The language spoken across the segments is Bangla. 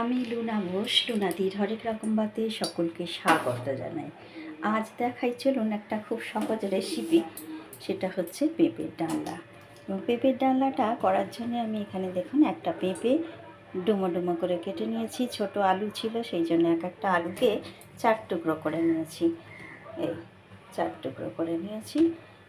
আমি লুনা ঘোষ লুনাদির হরেক রকম বাতে সকলকে স্বাগত জানাই। আজ দেখাই চলুন একটা খুব সহজ রেসিপি সেটা হচ্ছে পেঁপের ডালনা। এবং পেঁপের ডালনাটা করার জন্য আমি এখানে দেখুন একটা পেঁপে ডুমো ডুমো করে কেটে নিয়েছি। ছোট আলু ছিল, সেই জন্য এক একটা আলুকে চার টুকরো করে নিয়েছি। এই চার টুকরো করে নিয়েছি।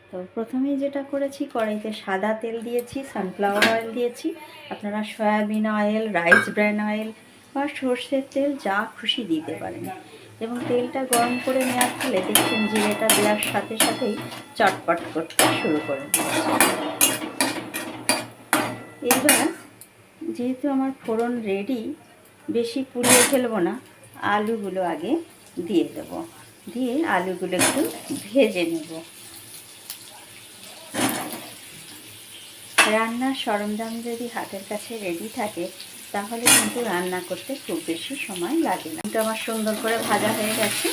তো প্রথমেই যেটা করেছি, কড়াইতে সাদা তেল দিয়েছি সানফ্লাওয়ার অয়েল দিয়েছি। আপনারা soybean oil rice bran oil বা সর্ষের তেল যা খুশি দিতে পারেন। এবং তেলটা গরম করে নেওয়ার ফলে দেখছেন জিরেটা দেওয়ার সাথে সাথেই চটপট করতে শুরু করে এবার যেহেতু আমার ফোড়ন রেডি বেশি পুড়িয়ে ফেলব না, আলুগুলো আগে দিয়ে দেব। দিয়ে আলুগুলো একটু ভেজে নেব। রান্নার সরঞ্জাম যদি হাতের কাছে রেডি থাকে তাহলে কিন্তু রান্না করতে খুব বেশি সময় লাগে না। কিন্তু আমার সুন্দর করে ভাজা হয়ে গেছে।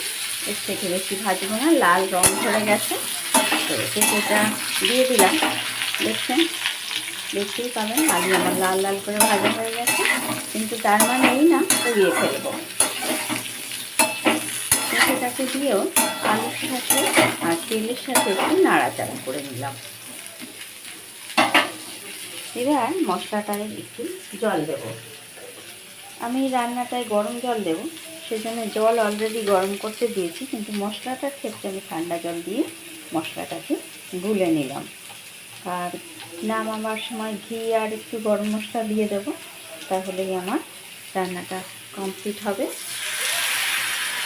এর থেকে বেশি ভাজবো না, লাল রং ধরে গেছে। তো সেটা দিয়ে দিলাম। দেখছেন? দেখতেই পাবেন, আলু আমার লাল লাল করে ভাজা হয়ে গেছে। কিন্তু তার মানে এই না উড়িয়ে ফেলব। সেটাকে দিয়েও আলুর সাথে আর তেলের সাথে একটু নাড়াচাড়া করে নিলাম। এবার মশলাটায় একটু জল দেব। আমি রান্নাটায় গরম জল দেব, সেজন্য জল অলরেডি গরম করতে দিয়েছি, কিন্তু মশলাটার ক্ষেত্রে আমি ঠান্ডা জল দিয়ে মশলাটাকে গুলে নিলাম। আর নামাবার সময় ঘি আর একটু গরম মশলা দিয়ে দেব, তাহলেই আমার রান্নাটা কমপ্লিট হবে।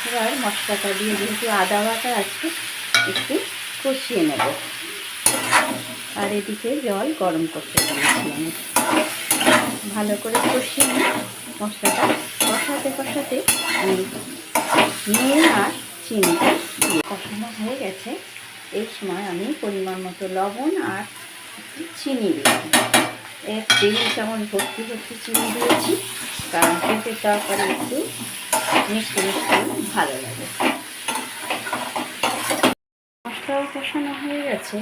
এবার মশলাটা দিয়ে যেহেতু আদা বাটা আছে, একটু কষিয়ে নেব। আর এদিকে জল গরম করতে দিয়েছিলাম ভালো করে কষিয়ে মশলাটা কষাতে কষাতে নুন আর দিয়ে কষানো হয়ে গেছে। এই সময় আমি পরিমাণ মতো লবণ আর চিনি দিলাম। এক টেবিল চামচ ভর্তি ভর্তি চিনি দিয়েছি, কারণ পেঁপে তরকারি একটু মিষ্টি মিষ্টি ভালো লাগে। মশলাও কষানো হয়ে গেছে।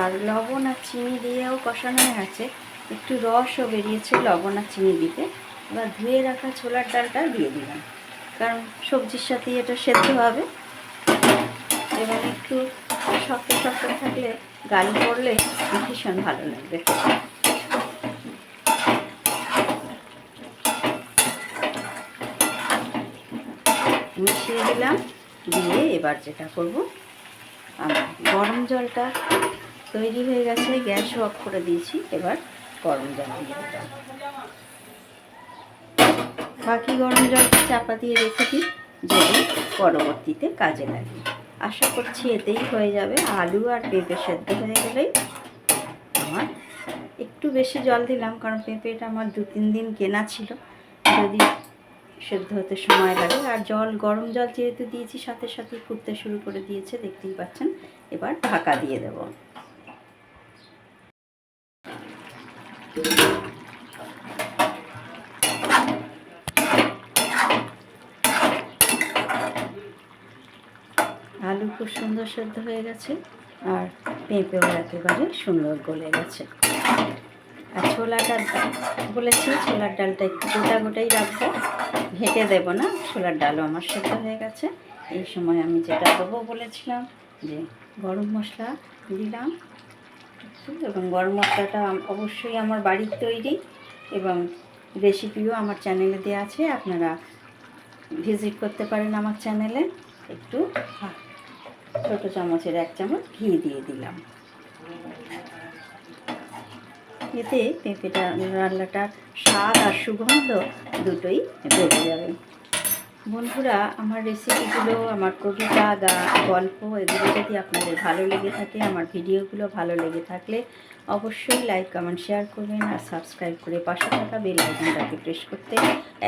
আর লবণ আর চিনি দিয়েও কষানো গেছে। একটু রসও বেরিয়েছে লবণ আর চিনি দিতে। এবার ধুয়ে রাখা ছোলার ডালটা দিয়ে দিলাম। কারণ সবজির সাথে এটা সেদ্ধ হবে। এবং একটু শক্ত শক্ত থাকলে গালি পড়লে ভীষণ ভালো লাগবে। মিশিয়ে দিলাম। দিয়ে এবার যেটা করব গরম জলটা তৈরি হয়ে গেছে, গ্যাস অফ করে দিয়েছি, এবার গরম জল দিয়ে বাকি গরম জলটা চাপা দিয়ে রেখে দিই, যদি পরবর্তীতে কাজে লাগে। আশা করছি এতেই হয়ে যাবে। আলু আর পেঁপে সেদ্ধ হয়ে গেলেই আমার একটু বেশি জল দিলাম, কারণ পেঁপেটা আমার দু তিন দিন কেনা ছিল। যদি সেদ্ধ হতে সময় লাগে। আর জল, গরম জল যেহেতু দিয়েছি, সাথে সাথে ফুটতে শুরু করে দিয়েছে, দেখতেই পাচ্ছেন। এবার ঢাকা দিয়ে দেব আলু খুব সুন্দর সেদ্ধ হয়ে গেছে। আর পেঁপেও একেবারে সুন্দর গলে গেছে। আর ছোলাটা বলেছি ছোলার ডালটা একটু গোটা গোটাই রাখব। ঘেটে দেব না, ছোলার ডালও আমার সেদ্ধ হয়ে গেছে। এই সময় আমি যেটা দেবো বলেছিলাম যে গরম মশলা দিলাম। এবং গরম মশলাটা অবশ্যই আমার বাড়ির তৈরি এবং রেসিপিও আমার চ্যানেলে দেওয়া আছে। আপনারা ভিজিট করতে পারেন আমার চ্যানেলে একটু ছোটো চামচের এক চামচ ঘি দিয়ে দিলাম। এতে পেঁপেটা রান্নাটার স্বাদ আর সুগন্ধ দুটোই বেড়ে যাবে। বন্ধুরা, আমার রেসিপিগুলো আমার কবিতা গা গল্প, এগুলো যদি আপনাদের ভালো লেগে থাকে, আমার ভিডিওগুলো ভালো লেগে থাকলে অবশ্যই লাইক কমেন্ট শেয়ার করবেন আর সাবস্ক্রাইব করে পাশে থাকা বেল আইকনটাকে প্রেস করতে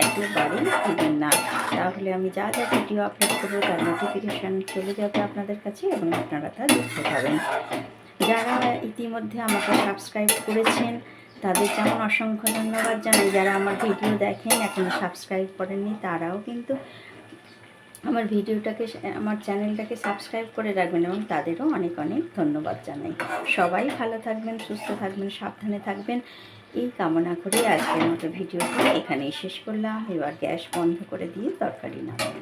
একেবারেই ভুলবেন না। তাহলে আমি যা যা ভিডিও আপলোড করব, তার নোটিফিকেশান চলে যাবে আপনাদের কাছে এবং আপনারা তা দেখতে পাবেন। যারা ইতিমধ্যে আমাকে সাবস্ক্রাইব করেছেন তাদের যেমন অসংখ্য ধন্যবাদ জানাই। যারা আমার ভিডিও দেখেন এখনও সাবস্ক্রাইব করেননি, তারাও কিন্তু আমার ভিডিওটাকে, আমার চ্যানেলটাকে সাবস্ক্রাইব করে রাখবেন এবং তাদেরও অনেক অনেক ধন্যবাদ জানাই। সবাই ভালো থাকবেন, সুস্থ থাকবেন, সাবধানে থাকবেন। এই কামনা করে আজকের মতো ভিডিওটি এখানেই শেষ করলাম। এবার গ্যাস বন্ধ করে দিয়ে তরকারি নামাবো